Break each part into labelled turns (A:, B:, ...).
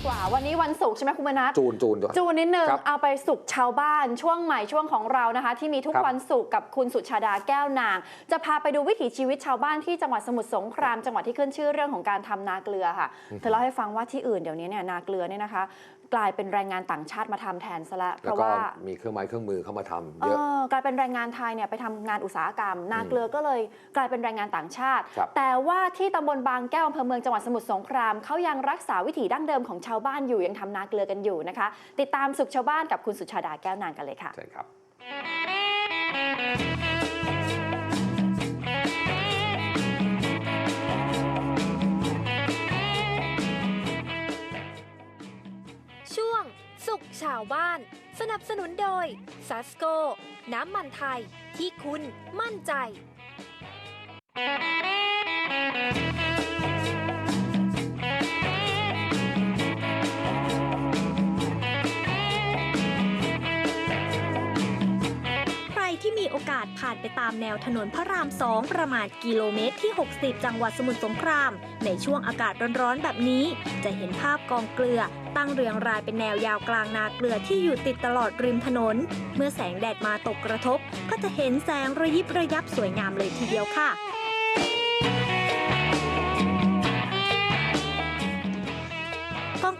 A: ดีกว่า วันนี้วันศุกร์ใช่ไหมคุณมนัส
B: จูนจูนด้วย
A: จูนนิดนึง
B: ครับ
A: เอาไปสุขชาวบ้านช่วงใหม่ช่วงของเรานะคะ ที่มีทุก
B: ครับ
A: วันศุกร์กับคุณสุชาดาแก้วนาง จะพาไปดูวิถีชีวิตชาวบ้านที่จังหวัดสมุทรสงครามจังหวัดที่ขึ้นชื่อเรื่องของการทำนาเกลือค่ะเธอเล่าให้ฟังว่าที่อื่นเดี๋ยวนี้เนี่ยนาเกลือเนี่ยนะคะ กลายเป็นแรงงานต่างชาติมาทำแทนซะละเพ
B: แล้ว
A: ราะ
B: ก็
A: ว่า
B: มีเครื่องไม้เครื่องมือเข้ามาทำ
A: เอ
B: เยอะ
A: อกลายเป็นแรงงานไทยเนี่ยไปทำงานอุตสาหกรรม นาเกลือก็เลยกลายเป็นแรงงานต่างชาติ
B: ครับ
A: แต่ว่าที่ตำบลบางแก้วอำเภอเมืองจังหวัดสมุทรสงครามเขายังรักษาวิถีดั้งเดิมของชาวบ้านอยู่ยังทำนาเกลือกันอยู่นะคะ ติดตามสุขชาวบ้านกับคุณสุชาดาแก้วนางกันเลยค่ะ
B: ใช่ครับ
C: ช่วาวบ้าน สนับสนุนโดยซัสโก น้ำมันไทยที่คุณมั่นใจ ที่มีโอกาสผ่านไปตามแนวถนนพระรามสองประมาณกิโลเมตรที่ 60 จังหวัดสมุทรสงคราม ในช่วงอากาศร้อนๆแบบนี้ จะเห็นภาพกองเกลือ ตั้งเรียงรายเป็นแนวยาวกลางนาเกลือที่อยู่ติดตลอดริมถนน เมื่อแสงแดดมาตกกระทบ ก็จะเห็นแสงระยิบระยับสวยงามเลยทีเดียวค่ะ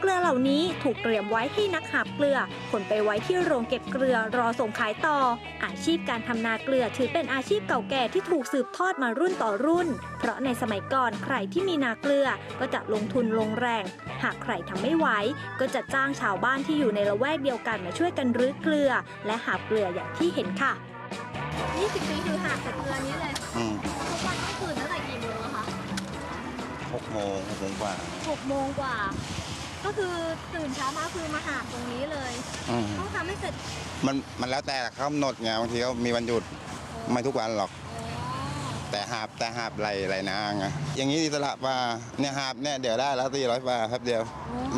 C: เกลือเหล่านี้ถูกเตรียมไว้ให้นักหาบเกลือขนไปไว้ที่โรงเก็บเกลือรอส่งขายต่อ อาชีพการทำนาเกลือถือเป็นอาชีพเก่าแก่ที่ถูกสืบทอดมารุ่นต่อรุ่น เพราะในสมัยก่อนใครที่มีนาเกลือก็จะลงทุนลงแรง หากใครทำไม่ไหวก็จะจ้างชาวบ้านที่อยู่ในละแวกเดียวกันมาช่วยกันรื้อเกลือ และหาบเกลืออย่างที่เห็นค่ะ20ปีคือหาบแต่เกลือนี้เลย
D: อืม
C: ทุกวันก็คือตั้งแต่กี่โมงอะคะ
D: หกโมงหกโมงกว่า
C: 6โมงกว่า ก็คือตื่นเช้ามาคือมาหาบตรงนี้เลย
D: อืม
C: ต้องทำให้เสร็จ
D: มันมันแล้วแต่เขากำหนดไงบางทีเขามีวันหยุดไม่ทุกวันหรอก
C: อ๋อ
D: แต่หาบแต่หาบไหลไหลนางไงอย่างนี้อิสระว่าเนี่ยหาบเนี่ยเดี๋ยวได้แล้วสี่ร้อยบาทครับเดียว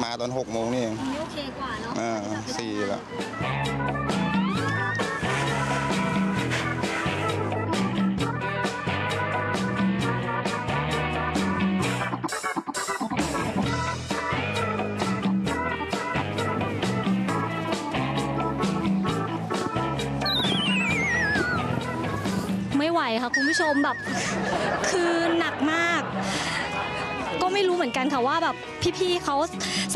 D: มาตอนหกโมงนี่เอง
C: อันนี้โอเคกว่าเนาะ
D: อ่า
C: ที่แบบไป
D: สี่
C: ทำงาน
D: แล้ว
E: ไม่ไหว ค่ะคุณผู้ชมแบบคือหนักมาก ก็ไม่รู้เหมือนกันค่ะว่าแบบพี่ๆเขา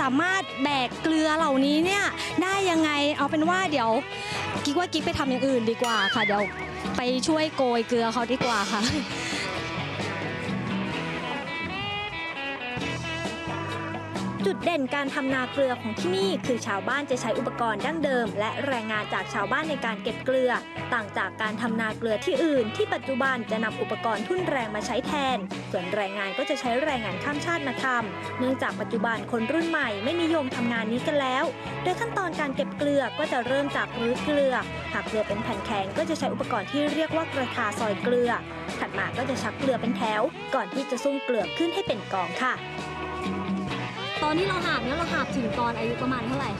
E: สามารถแบกเกลือเหล่านี้เนี่ยได้ยังไงเอาเป็นว่าเดี๋ยวกิ๊กว่ากิ๊กไปทำอย่างอื่นดีกว่าค่ะ เดี๋ยวไปช่วยโกยเกลือเขาดีกว่าค่ะ
C: จุดเด่นการทำนาเกลือของที่นี่ คือชาวบ้านจะใช้อุปกรณ์ดั้งเดิม และแรงงานจากชาวบ้านในการเก็บเกลือ ต่างจากการทำนาเกลือที่อื่น ที่ปัจจุบันจะนำอุปกรณ์ทุ่นแรงมาใช้แทน ส่วนแรงงานก็จะใช้แรงงานข้ามชาติมาทำเนื่องจากปัจจุบันคนรุ่นใหม่ไม่นิยมทำงานนี้กันแล้ว โดยขั้นตอนการเก็บเกลือก็จะเริ่มจากรื้อเกลือ หากเกลือเป็นแผ่นแข็งก็จะใช้อุปกรณ์ที่เรียกว่ากระทาซอยเกลือถัดมาก็จะชักเกลือเป็นแถว ก่อนที่จะซุ่มเกลือขึ้นให้เป็นกองค่ะ
E: ตอนที่เราหาบเนี่ยเราหาบถึงตอนอายุประมาณเท่าไหร่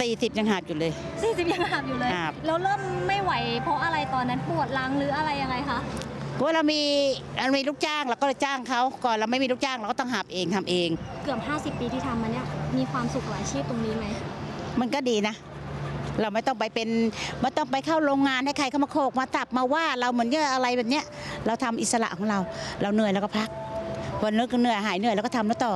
F: ตีสิบยังหาบอยู่เลย
E: 40ยังหาบอยู่เลย
F: หาบ
E: แล้วเริ่มไม่ไหวเพราะอะไรตอนนั้นปวดหลังหรืออะไรยังไงคะ
F: เพราะว่าเรามีเรามีลูกจ้างเราก็เลยจ้างเขาก่อนเราไม่มีลูกจ้างเราก็ต้องหาบเองทำเอง
E: เกือบ 50 ปีที่ทำมาเนี่ยมีความสุขกับอาชีพตรงนี้ไหม
F: มันก็ดีนะ เราไม่ต้องไปเป็นไม่ต้องไปเข้าโรงงานให้ใครเข้ามาโคกมาตับมาว่าเราเหมือนเยอะอะไรแบบเนี้ย เราทำอิสระของเรา เราเหนื่อยแล้วก็พัก วันนึกเหนื่อยหายเหนื่อยแล้วก็ทำแล้วต่อ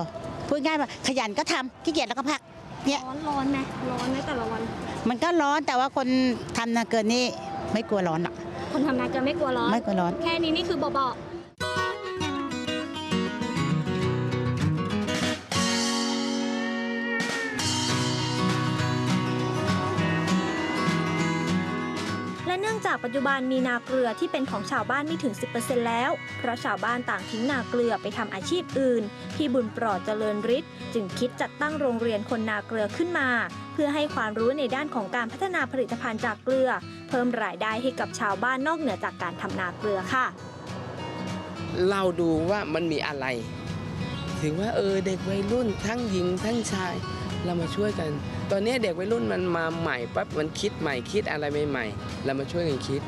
F: พูดง่ายว่าขยันก็ทำขี้เกียจแล้วก็พัก เนี่ย
E: ร้อนร้อนไหมร้อนไหมแต่ละวัน
F: มันก็ร้อนแต่ว่าคนทำนาเกินนี่ไม่กลัวร้อนหรอก
E: คนทำงานจะไม่กลัวร้อน
F: ไม่กลัวร้อน
E: แค่นี้นี่คือเบาๆ
C: จากปัจจุบันมีนาเกลือที่เป็นของชาวบ้านไม่ถึง 10%แล้ว เพราะชาวบ้านต่างทิ้งนาเกลือไปทำอาชีพอื่นที่บุญปลอดเจริญฤทธิ์จึงคิดจัดตั้งโรงเรียนคนนาเกลือขึ้นมา เพื่อให้ความรู้ในด้านของการพัฒนาผลิตภัณฑ์จากเกลือ เพิ่มรายได้ให้กับชาวบ้านนอกเหนือจากการทำนาเกลือค่ะ
G: เราดูว่ามันมีอะไรถึงว่าเออเด็กวัยรุ่นทั้งหญิงทั้งชาย เรามาช่วยกัน ตอนนี้เด็กวัยรุ่นมันมาใหม่ปั๊บมันคิดใหม่คิดอะไรใหม่ๆเรามาช่วยกันคิด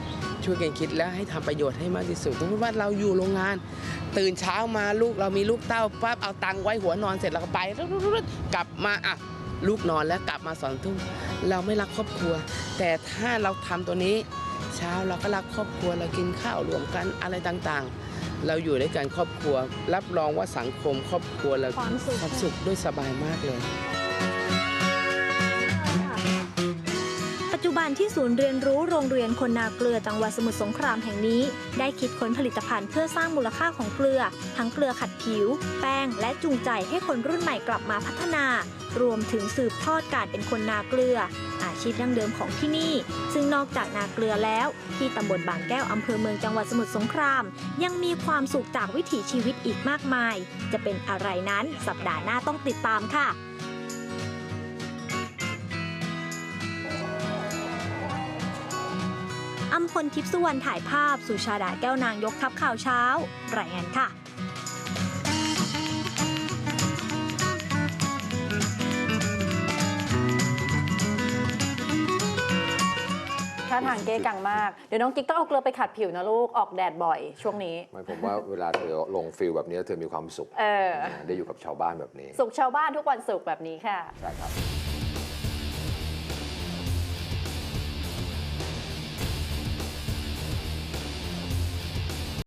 G: ช่วยกันคิดแล้วให้ทำประโยชน์ให้มากที่สุดสมมติว่าเราอยู่โรงงาน ตื่นเช้ามาลูกเรามีลูกเต้าปั๊บเอาตังค์ไว้หัวนอนเสร็จแล้วก็ไปกลับมาอะลูกนอนแล้วกลับมาสอนทุ่มเราไม่รักครอบครัว แต่ถ้าเราทำตัวนี้ เช้าเราก็รักครอบครัวเรากินข้าวรวมกันอะไรต่างๆ เราอยู่ด้วยกันครอบครัว รับรองว่าสังคมครอบครัวเรา
C: ความสุข
G: ความสุขด้วยสบายมากเลย
C: ปัจจุบันที่ศูนย์เรียนรู้โรงเรียนคนนาเกลือจังหวัดสมุทรสงครามแห่งนี้ ได้คิดค้นผลิตภัณฑ์เพื่อสร้างมูลค่าของเกลือ ทั้งเกลือขัดผิว แป้ง และจูงใจให้คนรุ่นใหม่กลับมาพัฒนา รวมถึงสืบทอดการเป็นคนนาเกลือ อาชีพดั้งเดิมของที่นี่ ซึ่งนอกจากนาเกลือแล้ว ที่ตำบลบางแก้วอำเภอเมืองจังหวัดสมุทรสงคราม ยังมีความสุขจากวิถีชีวิตอีกมากมาย จะเป็นอะไรนั้นสัปดาห์หน้าต้องติดตามค่ะ พลทิพย์สุวรรณถ่ายภาพ สุชาดาแก้วนางยกทัพข่าวเช้า รายงานค่ะ
A: ท่าทางเก๊กังมาก เดี๋ยวน้องกิ๊กต้องเอาเกลือไปขัดผิวนะลูก ออกแดดบ่อยช่วงนี้
B: ไม่ผมว่าเวลาเธอลงฟิลแบบนี้เธอมีความสุข
A: เออ
B: ได้อยู่กับชาวบ้านแบบนี้
A: สุขชาวบ้านทุกวันสุขแบบนี้ค่ะ
B: ใช่ครับ